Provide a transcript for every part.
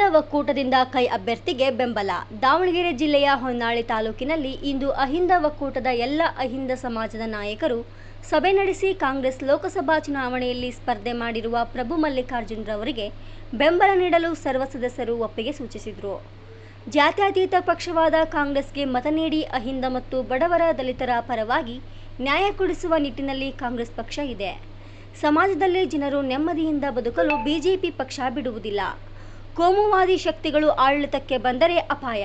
ಅಹಿಂದ ಒಕ್ಕೂಟದಿಂದ ಕೈ ಅಭ್ಯರ್ಥಿಗೆ ಬೆಂಬಲ. ದಾವಣಗೆರೆ ಜಿಲ್ಲೆಯ ಹೊನ್ನಾಳಿ ತಾಲೂಕಿನಲ್ಲಿ ಇಂದು ಅಹಿಂದ ಒಕ್ಕೂಟದ ಎಲ್ಲ ಅಹಿಂದ ಸಮಾಜದ ನಾಯಕರು ಸಭೆ ನಡೆಸಿ ಕಾಂಗ್ರೆಸ್ ಲೋಕಸಭಾ ಚುನಾವಣೆಯಲ್ಲಿ ಸ್ಪರ್ಧೆ ಮಾಡಿರುವ ಪ್ರಭು ಮಲ್ಲಿಕಾರ್ಜುನ್ರವರಿಗೆ ಬೆಂಬಲ ನೀಡಲು ಸರ್ವ ಸದಸ್ಯರು ಒಪ್ಪಿಗೆ ಸೂಚಿಸಿದರು. ಜಾತ್ಯತೀತ ಪಕ್ಷವಾದ ಕಾಂಗ್ರೆಸ್ಗೆ ಮತ ನೀಡಿ ಅಹಿಂದ ಮತ್ತು ಬಡವರ ದಲಿತರ ಪರವಾಗಿ ನ್ಯಾಯ ಕೊಡಿಸುವ ನಿಟ್ಟಿನಲ್ಲಿ ಕಾಂಗ್ರೆಸ್ ಪಕ್ಷ ಇದೆ. ಸಮಾಜದಲ್ಲಿ ಜನರು ನೆಮ್ಮದಿಯಿಂದ ಬದುಕಲು ಬಿಜೆಪಿ ಪಕ್ಷ ಬಿಡುವುದಿಲ್ಲ. ಕೋಮುವಾದಿ ಶಕ್ತಿಗಳು ಆಡಳಿತಕ್ಕೆ ಬಂದರೆ ಅಪಾಯ.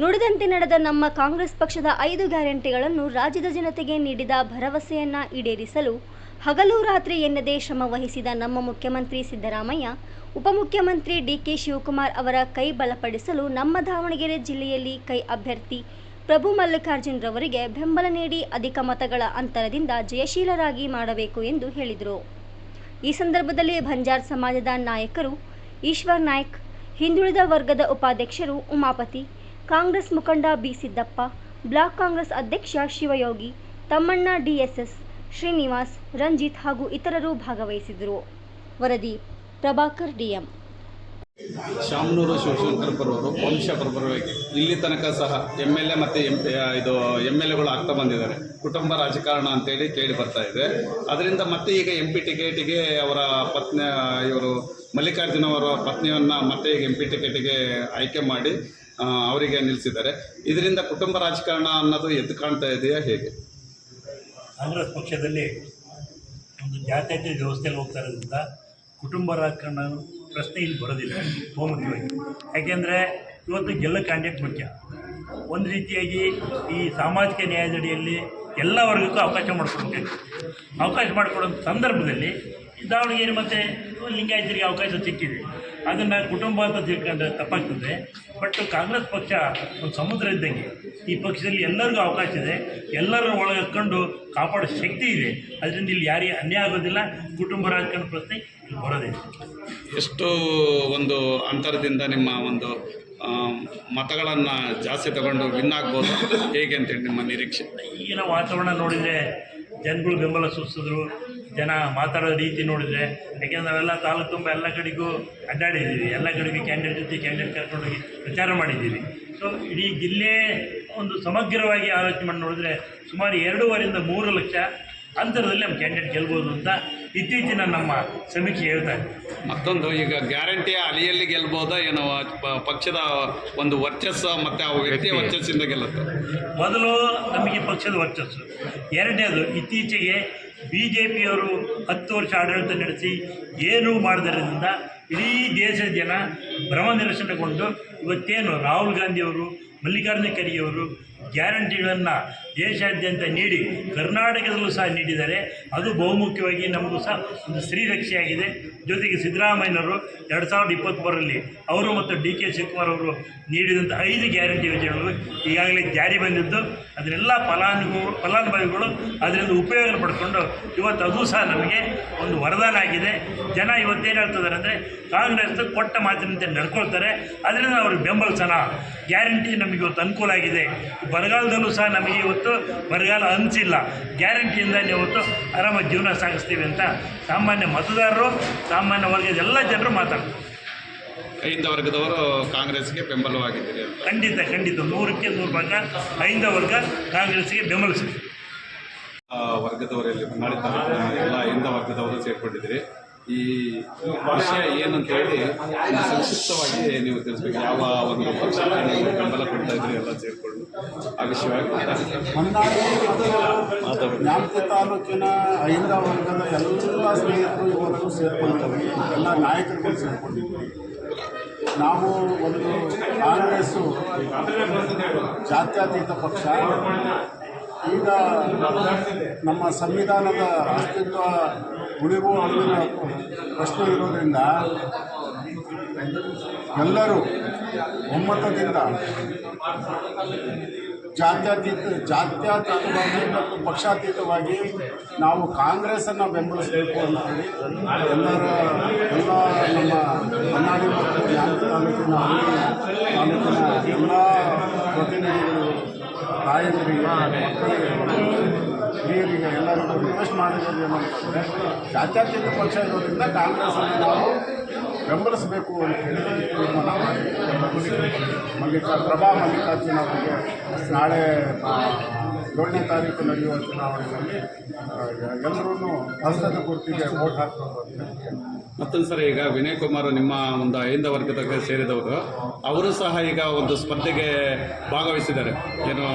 ನುಡಿದಂತೆ ನಡೆದ ನಮ್ಮ ಕಾಂಗ್ರೆಸ್ ಪಕ್ಷದ ಐದು ಗ್ಯಾರಂಟಿಗಳನ್ನು ರಾಜ್ಯದ ಜನತೆಗೆ ನೀಡಿದ ಭರವಸೆಯನ್ನ ಈಡೇರಿಸಲು ಹಗಲು ರಾತ್ರಿ ಎನ್ನದೇ ಶ್ರಮ ವಹಿಸಿದ ನಮ್ಮ ಮುಖ್ಯಮಂತ್ರಿ ಸಿದ್ದರಾಮಯ್ಯ, ಉಪಮುಖ್ಯಮಂತ್ರಿ ಡಿಕೆ ಶಿವಕುಮಾರ್ ಅವರ ಕೈ ಬಲಪಡಿಸಲು ನಮ್ಮ ದಾವಣಗೆರೆ ಜಿಲ್ಲೆಯಲ್ಲಿ ಕೈ ಅಭ್ಯರ್ಥಿ ಪ್ರಭು ಮಲ್ಲಿಕಾರ್ಜುನ್ ರವರಿಗೆ ಬೆಂಬಲ ನೀಡಿ ಅಧಿಕ ಮತಗಳ ಅಂತರದಿಂದ ಜಯಶೀಲರಾಗಿ ಮಾಡಬೇಕು ಎಂದು ಹೇಳಿದರು. ಈ ಸಂದರ್ಭದಲ್ಲಿ ಬಂಜಾರ್ ಸಮಾಜದ ನಾಯಕರು ಈಶ್ವರ್ ನಾಯ್ಕ್, ಹಿಂದುಳಿದ ವರ್ಗದ ಉಪಾಧ್ಯಕ್ಷರು ಉಮಾಪತಿ, ಕಾಂಗ್ರೆಸ್ ಮುಖಂಡ ಬಿ ಸಿದ್ದಪ್ಪ, ಬ್ಲಾಕ್ ಕಾಂಗ್ರೆಸ್ ಅಧ್ಯಕ್ಷ ಶಿವಯೋಗಿ, ತಮ್ಮಣ್ಣ ಡಿಎಸ್ಎಸ್ ಶ್ರೀನಿವಾಸ್, ರಂಜಿತ್ ಹಾಗೂ ಇತರರು ಭಾಗವಹಿಸಿದರು ವರದಿ, ಪ್ರಭಾಕರ್ ಡಿಎಂ ಶಾಮನೂರು ಶಿವಶಂಕರ್ ಬರೋರು ವಂಶ ಪರಪರವಾಗಿ ಇಲ್ಲಿ ತನಕ ಸಹ ಎಂ ಎಲ್ ಎ ಮತ್ತು ಎಂ ಇದು ಎಂ ಎಲ್ ಎಗಳು ಆಗ್ತಾ ಬಂದಿದ್ದಾರೆ. ಕುಟುಂಬ ರಾಜಕಾರಣ ಅಂತೇಳಿ ಕೇಳಿ ಬರ್ತಾ ಇದೆ. ಅದರಿಂದ ಮತ್ತೆ ಈಗ ಎಂ ಪಿ ಟಿಕೆಟಿಗೆ ಅವರ ಪತ್ನಿ, ಇವರು ಮಲ್ಲಿಕಾರ್ಜುನ ಅವರ ಪತ್ನಿಯನ್ನು ಮತ್ತೆ ಈಗ ಎಂ ಪಿ ಟಿಕೆಟಿಗೆ ಆಯ್ಕೆ ಮಾಡಿ ಅವರಿಗೆ ನಿಲ್ಲಿಸಿದ್ದಾರೆ. ಇದರಿಂದ ಕುಟುಂಬ ರಾಜಕಾರಣ ಅನ್ನೋದು ಎದ್ದು ಕಾಣ್ತಾ ಇದೆಯಾ ಹೇಗೆ? ಕಾಂಗ್ರೆಸ್ ಪಕ್ಷದಲ್ಲಿ ಒಂದು ಜಾತ್ಯತೀತ ವ್ಯವಸ್ಥೆಯಲ್ಲಿ ಹೋಗ್ತಾ ಇರೋದ್ರಿಂದ ಕುಟುಂಬ ರಾಜಕಾರಣ ಪ್ರಶ್ನೆ ಇಲ್ಲಿ ಬರೋದಿಲ್ಲ. ಬಹುಮುಖ್ಯವಾಗಿ ಯಾಕೆಂದರೆ ಇವತ್ತು ಗೆಲ್ಲ ಕ್ಯಾಂಡಿಡೇಟ್ ಮುಖ್ಯ. ಒಂದು ರೀತಿಯಾಗಿ ಈ ಸಾಮಾಜಿಕ ನ್ಯಾಯದಡಿಯಲ್ಲಿ ಎಲ್ಲ ವರ್ಗಕ್ಕೂ ಅವಕಾಶ ಮಾಡಿಕೊಡ್ಬೇಕು ಅವಕಾಶ ಮಾಡಿಕೊಡೋ ಸಂದರ್ಭದಲ್ಲಿ ದಾವಣಗೆರೆ ಮತ್ತು ಲಿಂಗಾಯತರಿಗೆ ಅವಕಾಶ ಸಿಕ್ಕಿದೆ. ಅದನ್ನು ಕುಟುಂಬ ಅಂತ ತಿಳ್ಕೊಂಡ್ರೆ ತಪ್ಪಾಗ್ತದೆ. ಬಟ್ ಕಾಂಗ್ರೆಸ್ ಪಕ್ಷ ಒಂದು ಸಮುದ್ರ ಇದ್ದಂಗೆ. ಈ ಪಕ್ಷದಲ್ಲಿ ಎಲ್ಲರಿಗೂ ಅವಕಾಶ ಇದೆ. ಎಲ್ಲರ ಒಳಗೆ ಕಾಪಾಡೋ ಶಕ್ತಿ ಇದೆ. ಅದರಿಂದ ಇಲ್ಲಿ ಯಾರಿಗೆ ಅನ್ಯಾಯ ಆಗೋದಿಲ್ಲ. ಕುಟುಂಬ ರಾಜಕಾರಣ ಪ್ರಶ್ನೆ ಬರೋದಿಲ್ಲ ಎಷ್ಟು ಒಂದು ಅಂತರದಿಂದ ನಿಮ್ಮ ಒಂದು ಮತಗಳನ್ನು ಜಾಸ್ತಿ ತಗೊಂಡು ವಿನ್ ಆಗ್ಬೋದು. ಹೇಗೆ ಅಂತೇಳಿ ನಿಮ್ಮ ನಿರೀಕ್ಷೆ? ಈಗಿನ ವಾತಾವರಣ ನೋಡಿದರೆ ಜನಗಳು ಬೆಂಬಲ ಸೂಚಿಸಿದ್ರು ಜನ ಮಾತಾಡೋ ರೀತಿ ನೋಡಿದರೆ ಯಾಕೆಂದ್ರೆ ನಾವೆಲ್ಲ ತಾಲೂಕು ತುಂಬ ಎಲ್ಲ ಕಡೆಗೂ ಅಡ್ಡಾಡಿದ್ದೀವಿ ಎಲ್ಲ ಕಡೆಗೂ ಕ್ಯಾಂಡಿಡೇಟ್ ಜೊತೆ ಕ್ಯಾಂಡಿಡೇಟ್ ಕರ್ಕೊಂಡೋಗಿ ಪ್ರಚಾರ ಮಾಡಿದ್ದೀವಿ. ಸೊ ಇಡೀ ಜಿಲ್ಲೆ ಒಂದು ಸಮಗ್ರವಾಗಿ ಆಲೋಚನೆ ಮಾಡಿ ನೋಡಿದ್ರೆ ಸುಮಾರು ಎರಡೂವರೆಯಿಂದ ಮೂರು ಲಕ್ಷ ಅಂತರದಲ್ಲಿ ನಮ್ಮ ಕ್ಯಾಂಡಿಡೇಟ್ ಗೆಲ್ಬೋದು ಅಂತ ಇತ್ತೀಚಿನ ನಮ್ಮ ಸಮೀಕ್ಷೆ ಹೇಳ್ತಾ ಇದೆ. ಮತ್ತೊಂದು ಈಗ ಗ್ಯಾರಂಟಿ ಅಲಿಯಲ್ಲಿ ಗೆಲ್ಬೋದಾ ಏನೋ ಪಕ್ಷದ ಒಂದು ವರ್ಚಸ್ಸು ಮತ್ತು ಆ ವ್ಯಕ್ತಿಯ ವರ್ಚಸ್ಸಿಂದ ಗೆಲ್ಲುತ್ತೆ? ಮೊದಲು ನಮಗೆ ಪಕ್ಷದ ವರ್ಚಸ್ಸು. ಎರಡನೇದು ಇತ್ತೀಚೆಗೆ ಬಿ ಜೆ ಪಿಯವರು ಹತ್ತು ವರ್ಷ ಆಡಳಿತ ನಡೆಸಿ ಏನು ಮಾಡಿದ್ರಿಂದ ಇಡೀ ದೇಶದ ಜನ ಭ್ರಮ ನಿರಸನಗೊಂಡು ಇವತ್ತೇನು ರಾಹುಲ್ ಗಾಂಧಿಯವರು ಮಲ್ಲಿಕಾರ್ಜುನ ಖರ್ಗೆಯವರು ಗ್ಯಾರಂಟಿಗಳನ್ನು ದೇಶಾದ್ಯಂತ ನೀಡಿ, ಕರ್ನಾಟಕದಲ್ಲೂ ಸಹ ನೀಡಿದ್ದಾರೆ. ಅದು ಬಹುಮುಖ್ಯವಾಗಿ ನಮಗೂ ಸಹ ಒಂದು ಶ್ರೀರಕ್ಷೆಯಾಗಿದೆ ಜೊತೆಗೆ ಸಿದ್ದರಾಮಯ್ಯನವರು ಎರಡು ಸಾವಿರದ ಇಪ್ಪತ್ತ್ಮೂರರಲ್ಲಿ ಅವರು ಮತ್ತು ಡಿ ಕೆ ಶಿವಕುಮಾರ್ ಅವರು ನೀಡಿದಂಥ ಐದು ಗ್ಯಾರಂಟಿ ಯೋಜನೆಗಳು ಈಗಾಗಲೇ ಜಾರಿ ಬಂದಿದ್ದು ಅದನ್ನೆಲ್ಲ ಫಲಾನುಭವಿ, ಫಲಾನುಭವಿಗಳು ಅದರಿಂದ ಉಪಯೋಗ ಪಡ್ಕೊಂಡು ಇವತ್ತು ಅದು ಸಹ ನಮಗೆ ಒಂದು ವರದಾನ ಆಗಿದೆ. ಜನ ಇವತ್ತೇನು ಹೇಳ್ತಿದ್ದಾರೆ ಅಂದರೆ, ಕಾಂಗ್ರೆಸ್ ಕೊಟ್ಟ ಮಾತಿನಂತೆ ನಡ್ಕೊಳ್ತಾರೆ. ಅದರಿಂದ ಅವ್ರಿಗೆ ಬೆಂಬಲಿಸೋಣ ಗ್ಯಾರಂಟಿ ನಮಗೆ ಇವತ್ತು ಅನುಕೂಲ ಆಗಿದೆ. ಬರಗಾಲದಲ್ಲೂ ಸಹ ನಮಗೆ ಇವತ್ತು ಬರಗಾಲ ಅನಿಸಿಲ್ಲ ಗ್ಯಾರಂಟಿಯಿಂದ ಇವತ್ತು ಆರಾಮಾಗಿ ಜೀವನ ಸಾಗಿಸ್ತೀವಿ ಅಂತ ಸಾಮಾನ್ಯ ಮತದಾರರು ಸಾಮಾನ್ಯ ವರ್ಗದ ಎಲ್ಲ ಜನರು ಮಾತಾಡ್ತಾರೆ. ಐಂದ ವರ್ಗದವರು ಕಾಂಗ್ರೆಸ್ಗೆ ಬೆಂಬಲವಾಗಿದ್ದೀರಿ ಅಂತ. ಖಂಡಿತ ಖಂಡಿತ. ನೂರಕ್ಕೆ ನೂರು ಭಾಗ. ಐದ ವರ್ಗ ಕಾಂಗ್ರೆಸ್ಗೆ ಬೆಂಬಲಿಸಿದೆ. ಆ ವರ್ಗದವರಲ್ಲಿ ಎಲ್ಲ ಐದು ವರ್ಗದವರು ಸೇರ್ಕೊಂಡಿದ್ದೀರಿ. ಈ ವಿಷಯ ಅಂತ ಹೇಳಿ ಸಂಕ್ಷಿಪ್ತವಾಗಿ ನೀವು ತಿಳಿಸ್ಬೇಕು. ಯಾವ ಒಂದು ಪಕ್ಷಕ್ಕೆ ನೀವು ಬೆಂಬಲ ಕೊಡ್ತಾ ಇದ್ರಿ ಎಲ್ಲ ಸೇರ್ಕೊಂಡು ಆ ವಿಷಯವಾಗಿ ಮಾತಾಡಿ. ಹೊನ್ನಾಳಿ ತಾಲೂಕಿನ ಐಂದ ವರ್ಗದ ಎಲ್ಲ ಸ್ನೇಹಿತರು ಇವತ್ತು ಸೇರ್ಕೊಂಡಿದ್ದಾರೆ ಎಲ್ಲ ನಾಯಕರು ಸೇರ್ಕೊಂಡಿದ್ದೀವಿ ನಾವು ಒಂದು ಕಾಂಗ್ರೆಸ್ಸು, ಜಾತ್ಯತೀತ ಪಕ್ಷ. ಈಗ ನಮ್ಮ ಸಂವಿಧಾನದ ಅಸ್ತಿತ್ವ ಉಳಿವು ಅಳಿವಿನ ಪ್ರಶ್ನೆ ಇರೋದ್ರಿಂದ ಎಲ್ಲರೂ ಒಮ್ಮತದಿಂದ ಜಾತ್ಯತೀತ ಜಾತ್ಯತೀತವಾಗಿ ಮತ್ತು ಪಕ್ಷಾತೀತವಾಗಿ ನಾವು ಕಾಂಗ್ರೆಸ್ಸನ್ನು ಬೆಂಬಲಿಸಬೇಕು ಅಂತೇಳಿ ಎಲ್ಲರ ಎಲ್ಲ ನಮ್ಮ ಹೊನ್ನಾಳಿ ಮತ್ತು ನ್ಯಾಮತಿ ತಾಲೂಕಿನ ತಾಲೂಕಿನ ಎಲ್ಲ ಪ್ರತಿನಿಧಿಗಳು, ತಾಯಂದಿರಿಗೆ ಮಕ್ಕಳಿಗೆ ಹಿರಿಯರಿಗೆ ಎಲ್ಲರಿಗೂ ರಿಕ್ವೆಸ್ಟ್ ಮಾಡಿರೋದು ಏನಂತಂದರೆ, ಜಾತ್ಯತೀತ ಪಕ್ಷ ಇರೋದ್ರಿಂದ ಕಾಂಗ್ರೆಸ್ಸನ್ನು ನಾವು ಬೆಂಬಲಿಸಬೇಕು ಅಂತ ಹೇಳಿ ತೀರ್ಮಾನ ಮಾಡಿ. ಪ್ರಭಾ ಮಲ್ಲಿಕಾರ್ಜುನ ಅವರಿಗೆ ನಾಳೆ ಏಳನೇ ತಾರೀಕು ನಡೆಯುವ ಚುನಾವಣೆಯಲ್ಲಿ ಎಲ್ಲರೂ ಹಸ್ತದ ಗುರುತಿಗೆ ಓಟ್ ಹೇಳಿ ಮತ್ತೊಂದು ಸರಿ ಈಗ ವಿನಯ್ ಕುಮಾರ್ ನಿಮ್ಮ ಒಂದು ಅಹಿಂದ ವರ್ಗದಕ್ಕೆ ಸೇರಿದವರು, ಅವರು ಸಹ ಈಗ ಒಂದು ಸ್ಪರ್ಧೆಗೆ ಭಾಗವಹಿಸಿದ್ದಾರೆ ಏನು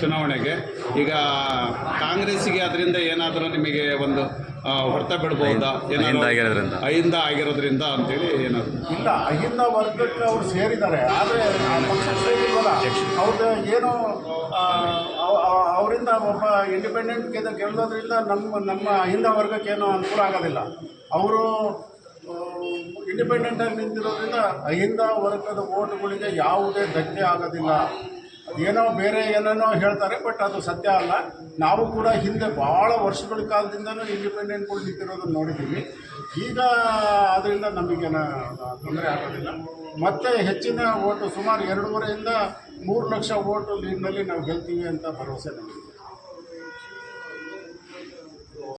ಚುನಾವಣೆಗೆ. ಈಗ ಕಾಂಗ್ರೆಸ್ಸಿಗೆ ಅದರಿಂದ ಏನಾದರೂ ನಿಮಗೆ ಒಂದು ಆ, ಹೊಡೆತ ಬಿಡ್ಬೋದಾ? ಅಹಿಂದ ಆಗಿರೋದ್ರಿಂದ. ಅಹಿಂದ ಆಗಿರೋದ್ರಿಂದ ಅಂತೇಳಿ ಏನಾದ್ರು. ಇಲ್ಲ ಅಹಿಂದ ವರ್ಗಕ್ಕೆ ಅವ್ರು ಸೇರಿದ್ದಾರೆ. ಆದರೆ ಸೇರಿಲ್ವಲ್ಲ ಅವ್ರದ್ದು ಏನೋ ಅವರಿಂದ ಒಬ್ಬ ಇಂಡಿಪೆಂಡೆಂಟ್ ಗೆಲ್ಲೋದ್ರಿಂದ ನಮ್ಮ ನಮ್ಮ ಅಹಿಂದ ವರ್ಗಕ್ಕೆ ಏನೋ ಅನುಕೂಲ ಆಗೋದಿಲ್ಲ. ಅವರು ಇಂಡಿಪೆಂಡೆಂಟಾಗಿ ನಿಂತಿರೋದ್ರಿಂದ ಅಹಿಂದ ವರ್ಗದ ಓಟ್ಗಳಿಗೆ ಯಾವುದೇ ಧಕ್ಕೆ ಆಗೋದಿಲ್ಲ. ಏನೋ ಬೇರೆ ಏನೇನೋ ಹೇಳ್ತಾರೆ, ಬಟ್ ಅದು ಸತ್ಯ ಅಲ್ಲ. ನಾವು ಕೂಡ ಹಿಂದೆ ಭಾಳ ವರ್ಷಗಳ ಕಾಲದಿಂದನೂ ಇಂಡಿಪೆಂಡೆಂಟ್ಗಳು ನಿಂತಿರೋದನ್ನು ನೋಡಿದ್ದೀವಿ ಈಗ ಅದರಿಂದ ನಮಗೇನ ತೊಂದರೆ ಆಗೋದಿಲ್ಲ. ಮತ್ತೆ ಹೆಚ್ಚಿನ ಓಟು ಸುಮಾರು ಎರಡೂವರೆಯಿಂದ ಮೂರು ಲಕ್ಷ ಓಟು ಲೀಡ್ನಲ್ಲಿ ನಾವು ಗೆಲ್ತೀವಿ ಅಂತ ಭರವಸೆ ನಮಗೆ